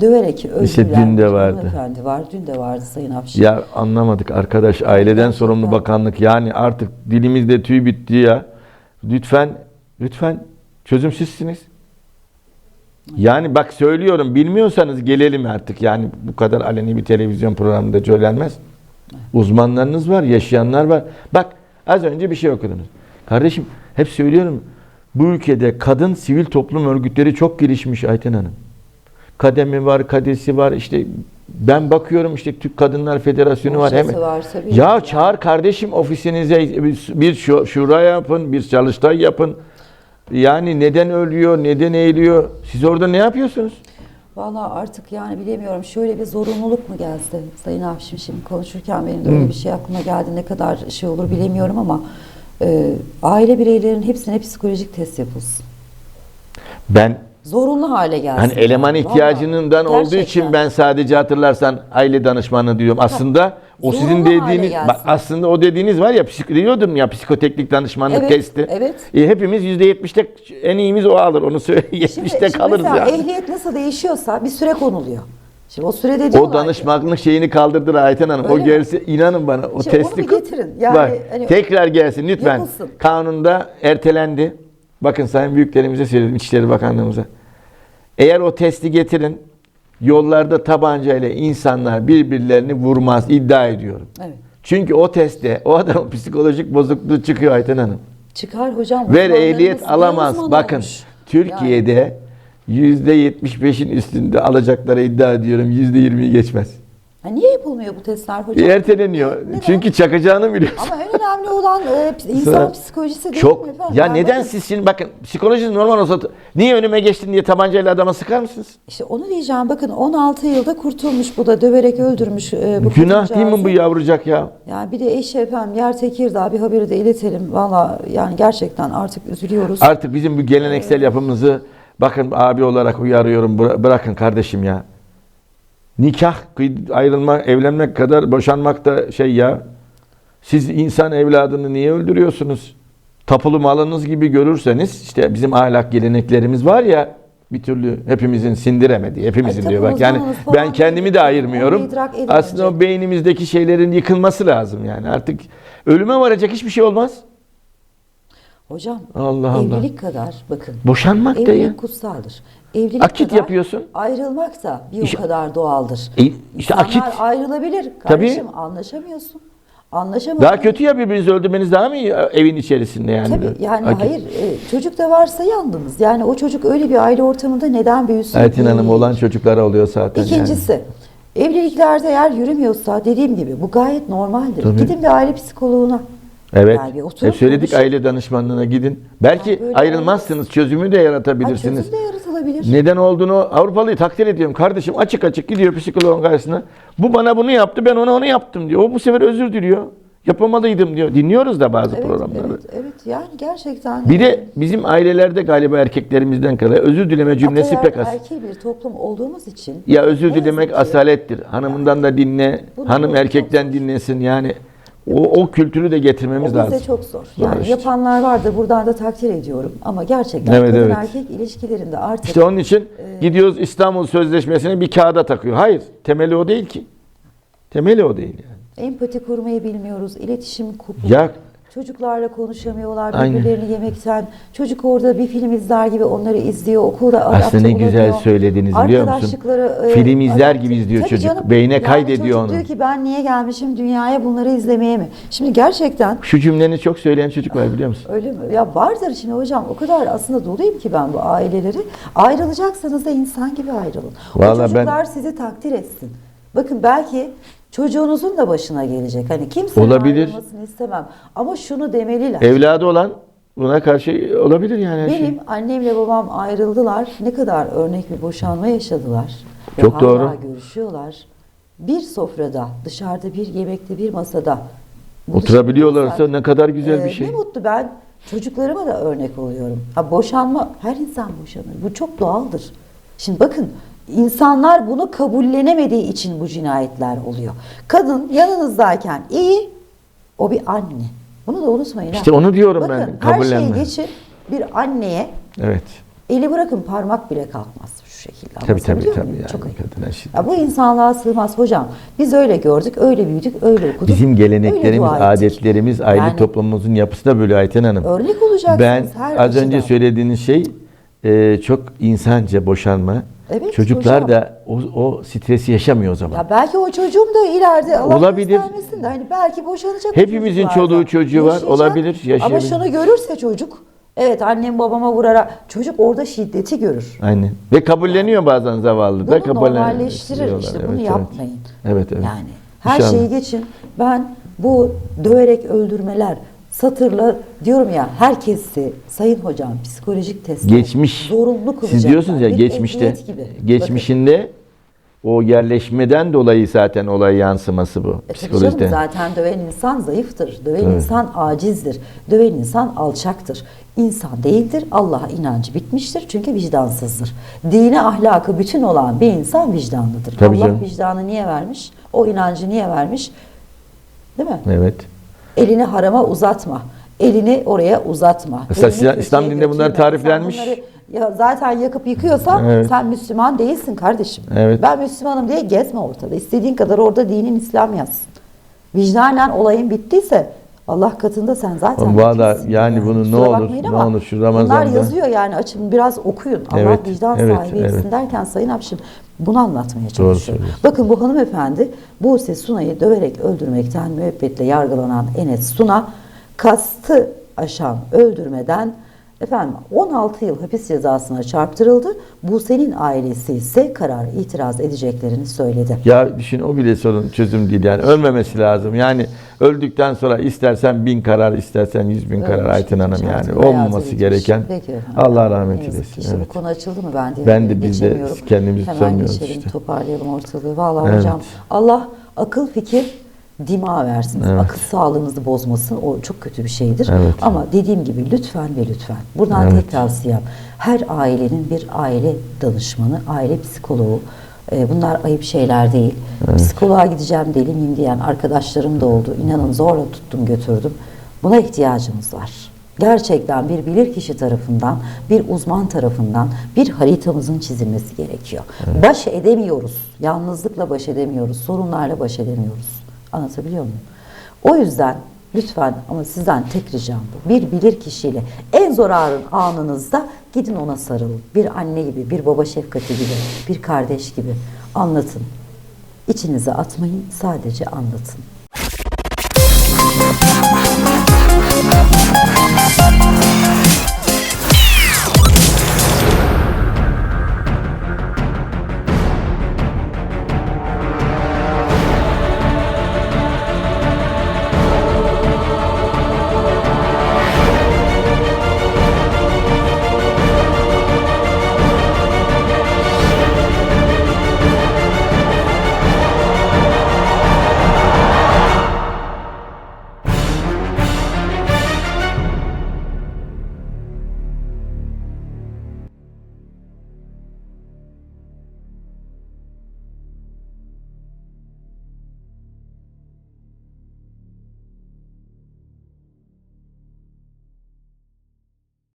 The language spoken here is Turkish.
döverek öldürülen dün de vardı. hanımefendi var. Dün de vardı Sayın Afşin. Ya anlamadık arkadaş aileden sorumlu bakanlık yani artık dilimizde tüy bitti ya. Lütfen lütfen çözüm sizsiniz. Yani bak söylüyorum bilmiyorsanız gelelim artık yani bu kadar aleni bir televizyon programında söylenmez. Uzmanlarınız var, yaşayanlar var. Bak az önce bir şey okudunuz. Kardeşim hep söylüyorum bu ülkede kadın sivil toplum örgütleri çok gelişmiş Ayten Hanım. Kademi var, kadesi var. işte ben bakıyorum işte Türk Kadınlar Federasyonu var. Boşası Hem var tabii. ya çağır kardeşim ofisinize bir- bir şu- şura yapın, bir çalıştay yapın. Yani neden ölüyor, neden eğiliyor? Siz orada ne yapıyorsunuz? Valla artık yani bilemiyorum şöyle bir zorunluluk mu geldi Sayın Afşin şimdi konuşurken benim de öyle bir şey aklıma geldi ne kadar şey olur bilemiyorum ama e, aile bireylerinin hepsine psikolojik test yapılsın. Ben Zorunlu hale gelsin. hani eleman Yani. ihtiyacından Vallahi olduğu için gerçekten. ben sadece hatırlarsan aile danışmanı diyorum. Aslında o sizin dediğiniz bak aslında o dediğiniz var ya psik diyordum ya psikoteknik danışmanlık Evet, testi. evet. E, hepimiz %70'te en iyimiz o alır. Onu söyle Şimdi, 70'te şimdi kalırız ya. ehliyet nasıl değişiyorsa bir süre konuluyor. Şimdi o sürede diyorlar O ki- danışmanlık şeyini kaldırdır Ayten Hanım. O mi? gelse inanın bana o onu testi bir getirin. Yani Bak, hani- tekrar gelsin lütfen. Yapılsın. Kanunda ertelendi. Bakın sayın büyüklerimize söyledim İçişleri Bakanlığımıza. Eğer o testi getirin yollarda tabancayla insanlar birbirlerini vurmaz iddia ediyorum. Evet. Çünkü o testte o adamın psikolojik bozukluğu çıkıyor Ayten Hanım. Çıkar hocam. Ver ehliyet alamaz. Bakın. Türkiye'de yüzde 75'in üstünde alacakları iddia ediyorum. Yüzde 20'yi geçmez. Ha, niye yapılmıyor bu testler hocam? Erteleniyor. Çünkü çakacağını biliyorsun. Ama en önemli olan e, insan Sonra- psikolojisi değil mi Çok. efendim? Ya Yani neden siz şimdi bakın psikolojiniz normal olsa niye önüme geçtin diye tabancayla adama sıkar mısınız? İşte onu diyeceğim. Bakın 16 yılda kurtulmuş bu da döverek öldürmüş e, bu Günah değil mi bu kadıncağızı. yavrucak ya? Yani bir de eşi efendim yer Tekirdağ bir haberi de iletelim. Valla yani gerçekten artık üzülüyoruz. Artık bizim bu geleneksel yapımızı bakın abi olarak uyarıyorum bıra- bırakın kardeşim ya. Nikah, ayrılma, evlenmek kadar boşanmak da şey ya. Siz insan evladını niye öldürüyorsunuz? Tapulu malınız gibi görürseniz işte bizim ahlak geleneklerimiz var ya bir türlü hepimizin sindiremediği, hepimizin Ay, diyor bak. Yani ben kendimi de ayırmıyorum. Aslında o beynimizdeki şeylerin yıkılması lazım yani. Artık ölüme varacak hiçbir şey olmaz. Hocam Allah Allah. evlilik kadar bakın. Boşanmak da Evlilik ya. kutsaldır. Evlilik Akit kadar yapıyorsun. Ayrılmak da bir İşte- o kadar doğaldır. E, işte İnsanlar akit. ayrılabilir. Kardeşim anlaşamıyorsun. Anlaşamıyorsun. Daha kötü ya birbirinizi öldürmeniz daha mı iyi evin içerisinde yani? Tabii yani Akit. hayır e, çocuk da varsa yandınız. Yani o çocuk öyle bir aile ortamında neden büyüsün? Eltin Hanım değil. olan çocuklara oluyor zaten İkincisi evliliklerde eğer yürümüyorsa dediğim gibi bu gayet normaldir. Tabii. Gidin bir aile psikoloğuna. Evet. Yani oturup Hep söyledik konuşun. aile danışmanlığına gidin. Belki böyle ayrılmazsınız, çözümü de yaratabilirsiniz. çözüm de yaratılabilir. Neden olduğunu Avrupalıyı takdir ediyorum. Kardeşim açık açık gidiyor psikoloğun karşısına. Bu bana bunu yaptı, ben ona onu yaptım diyor. O bu sefer özür diliyor. Yapamalıydım diyor. Dinliyoruz da bazı Evet, programları. evet, evet. Yani gerçekten. Bir de bizim ailelerde galiba erkeklerimizden kadar özür dileme cümlesi Ataerkil pek az. erkil bir toplum olduğumuz için. Ya özür ne dilemek yazık ki- asalettir. Hanımından da dinle, Bunu hanım çok erkekten dinlesin. Yani o, o kültürü de getirmemiz O lazım. bizde çok zor. Yani işte. yapanlar vardır. Buradan da takdir ediyorum. Ama gerçekten Evet, kadın evet. erkek ilişkilerinde artık İşte onun için gidiyoruz İstanbul Sözleşmesi'ni bir kağıda takıyor. Hayır, temeli o değil ki. Temeli o değil yani. empati kurmayı bilmiyoruz. iletişim kupu. Ya Çocuklarla konuşamıyorlar Aynen. birbirlerini yemekten. Çocuk orada bir film izler gibi onları izliyor. Okulda aslında ne güzel olamıyor. söylediniz biliyor musun? E, Film izler gibi izliyor Tabii çocuk. canım. Beyne Yani kaydediyor çocuk onu. diyor ki ben niye gelmişim dünyaya bunları izlemeye mi? Şimdi gerçekten Şu cümleni çok söyleyen çocuk var biliyor musun? Öyle mi? Ya vardır şimdi hocam o kadar aslında doluyum ki ben bu aileleri. Ayrılacaksanız da insan gibi ayrılın. Vallahi o çocuklar ben- sizi takdir etsin. Bakın belki çocuğunuzun da başına gelecek. Hani kimsenin Olabilir. ayrılmasını istemem. Ama şunu demeliler. Evladı olan buna karşı olabilir yani her şey. Benim annemle babam ayrıldılar. Ne kadar örnek bir boşanma yaşadılar. Ve Çok hala doğru. görüşüyorlar. Bir sofrada, dışarıda bir yemekte, bir masada Oturabiliyorlarsa buluşabiliyorsak, ne kadar güzel bir ee, şey. Ne mutlu ben çocuklarıma da örnek oluyorum. Ha, boşanma, her insan boşanır. Bu çok doğaldır. Şimdi bakın insanlar bunu kabullenemediği için bu cinayetler oluyor. Kadın yanınızdayken iyi, o bir anne. Bunu da unutmayın. ha. İşte onu diyorum Bakın, ben, kabullenme. Her şeyi geçin bir anneye Evet. eli bırakın parmak bile kalkmaz. şu şekilde. Tabii tabii tabii. Yani, Çok şiddet. Ya bu insanlığa sığmaz hocam. Biz öyle gördük, öyle büyüdük, öyle okuduk. Bizim geleneklerimiz, adetlerimiz, aile Yani toplumumuzun yapısı da böyle Ayten Hanım. Örnek olacaksınız Ben her az önce söylediğiniz şey e, çok insanca boşanma. Evet, Çocuklar hocam. da o, o stresi yaşamıyor o zaman. Ya belki o çocuğum da ileride Allah Olabilir. de hani belki boşanacak. Hepimizin çoluğu çocuğu var, olabilir, Ama yaşayabilir. şunu görürse çocuk evet annem babama vurarak çocuk orada şiddeti görür. Aynen. Ve kabulleniyor bazen zavallı da Bunu kabullen- normalleştirir diyorlar. işte Evet, bunu evet. yapmayın. Evet evet. Yani her İnşallah. şeyi geçin. Ben bu döverek öldürmeler satırla diyorum ya herkesi sayın hocam psikolojik test Geçmiş. zorunlu kılacaklar. Siz diyorsunuz ya Bir geçmişte. Geçmişinde o yerleşmeden dolayı zaten olay yansıması bu. E Psikolojide. canım, zaten döven insan zayıftır. Döven Tabii. insan acizdir. Döven insan alçaktır. İnsan değildir. Allah'a inancı bitmiştir. Çünkü vicdansızdır. Dini ahlakı bütün olan bir insan vicdanlıdır. Tabii Allah canım. vicdanı niye vermiş? O inancı niye vermiş? Değil mi? Evet. Elini harama uzatma. Elini oraya uzatma. Mesela Elini İslam- İslam dininde bunlar tariflenmiş. Bunları ya zaten yakıp yıkıyorsan Evet. sen Müslüman değilsin kardeşim. Evet. Ben Müslümanım diye gezme ortada. İstediğin kadar orada dinin İslam yazsın. Vicdanen olayın bittiyse Allah katında sen zaten Valla yani bunu ne Kusura olur, bakmayın ne olur şu Bunlar Ramazan'da- yazıyor yani açın biraz okuyun. Allah Evet, vicdan evet, sahibi evet. derken Sayın Apşin bunu anlatmaya Doğru çalışıyor. söylüyorsun. Bakın bu hanımefendi Buse Suna'yı döverek öldürmekten müebbetle yargılanan Enes Suna kastı aşan öldürmeden efendim 16 yıl hapis cezasına çarptırıldı. Buse'nin ailesi ise karar itiraz edeceklerini söyledi. Ya düşün o bile sorun çözüm değil yani ölmemesi lazım. Yani öldükten sonra istersen bin karar istersen yüz bin karar Ölmüş, Ayten Hanım gitmiş, yani olmaması bitmiş. gereken Peki. Allah rahmet eylesin. Evet. Bu konu açıldı mı ben de Ben de biz de kendimizi Hemen tutamıyoruz geçelim işte. toparlayalım ortalığı. Vallahi Evet. hocam Allah akıl fikir dima versin. Evet. Akıl sağlığınızı bozmasın. O çok kötü bir şeydir. Evet. Ama dediğim gibi lütfen ve lütfen. Buradan Evet. tek tavsiyem her ailenin bir aile danışmanı, aile psikoloğu. e, Bunlar ayıp şeyler değil. Psikoloğa gideceğim deli miyim diyen arkadaşlarım da oldu. İnanın zorla tuttum götürdüm. Buna ihtiyacımız var. Gerçekten bir bilirkişi tarafından, bir uzman tarafından bir haritamızın çizilmesi gerekiyor. Baş edemiyoruz. Yalnızlıkla baş edemiyoruz. Sorunlarla baş edemiyoruz. Anlatabiliyor muyum? O yüzden lütfen ama sizden tek ricam bu. Bir bilir kişiyle en zor ağrın anınızda gidin ona sarılın. Bir anne gibi, bir baba şefkati gibi, bir kardeş gibi anlatın. İçinize atmayın, sadece anlatın.